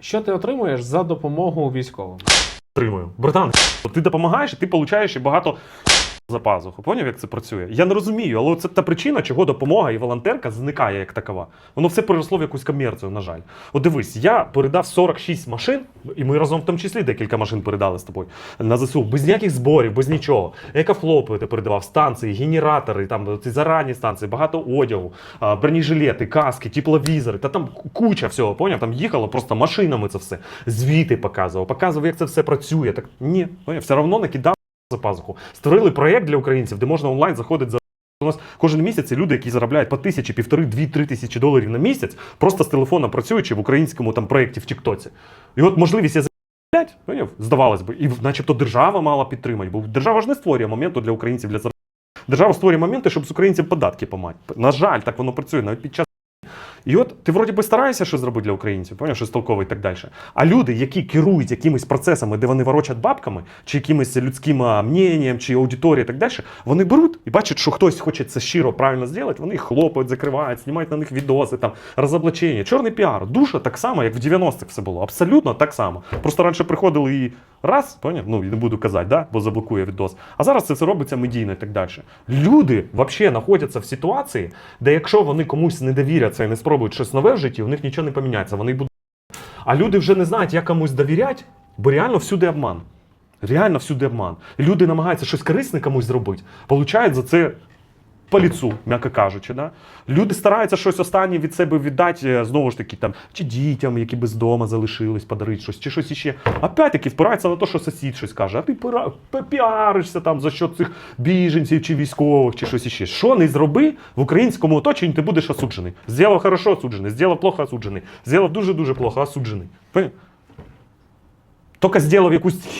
Що ти отримуєш за допомогу військовим? Отримую. Братан, ти допомагаєш, ти получаєш і багато за пазуху. Поняв, як це працює? Я не розумію, але це та причина, чого допомога і волонтерка зникає як такова. Воно все переросло в якусь комерцію, на жаль. От дивись, я передав 46 машин, і ми разом в тому числі декілька машин передали з тобою на ЗСУ, без ніяких зборів, без нічого. Екофлопи ти передавав, станції, генератори, там ці зарані станції, багато одягу, бронежилети, каски, тепловізори, та там куча всього, поняв? Там їхало просто машинами це все. Звіти показував, показував, як це все працює. Так ні, поняв? все одно накидав за пазуху. Створили проєкт для українців, де можна онлайн заходити за. У нас кожен місяць люди, які заробляють по тисячі, півтори, дві, три тисячі доларів на місяць, просто з телефона працюючи в українському там проєкті в Тіктоці. І от можливість я заробляти, поняв? здавалось би, і начебто держава мала підтримати, бо держава ж не створює моменту для українців для заробітку. Держава створює моменти, щоб з українців податки помати. На жаль, так воно працює навіть під час. І от ти вроді би стараєшся щось зробити для українців, поняв, щось толкове і так далі. А люди, які керують якимись процесами, де вони ворочать бабками, чи якимось людським мненням, чи аудиторією і так далі, вони беруть і бачать, що хтось хоче це щиро правильно зробити, вони їх хлопають, закривають, знімають на них відоси, там, розоблачення. Чорний піар. Дуже так само, як в 90-х все було. Абсолютно так само. Просто раніше приходили і раз, поняв? Ну, не буду казати, да? бо заблокує відос. А зараз це все робиться медійно і так далі. Люди взагалі знаходяться в ситуації, де якщо вони комусь не довіряться і не спробують щось нове в житті, у них нічого не поміняється. Вони будуть. А люди вже не знають, як комусь довіряти, бо реально всюди обман. Реально всюди обман. Люди намагаються щось корисне комусь зробити, получають за це по ліцу, м'яко кажучи. Да? Люди стараються щось останнє від себе віддати, е, знову ж таки, там, чи дітям, які без дома залишились, подарити щось, чи щось іще. Опять-таки впираються на те, що сусід щось каже, а ти піаришся там за що цих біженців чи військових, чи щось іще. Що не зроби в українському оточенні, ти будеш осуджений. Зробив хорошо осуджений, зробив плохо осуджений, зробив дуже-дуже плохо осуджений. Тільки зробив якусь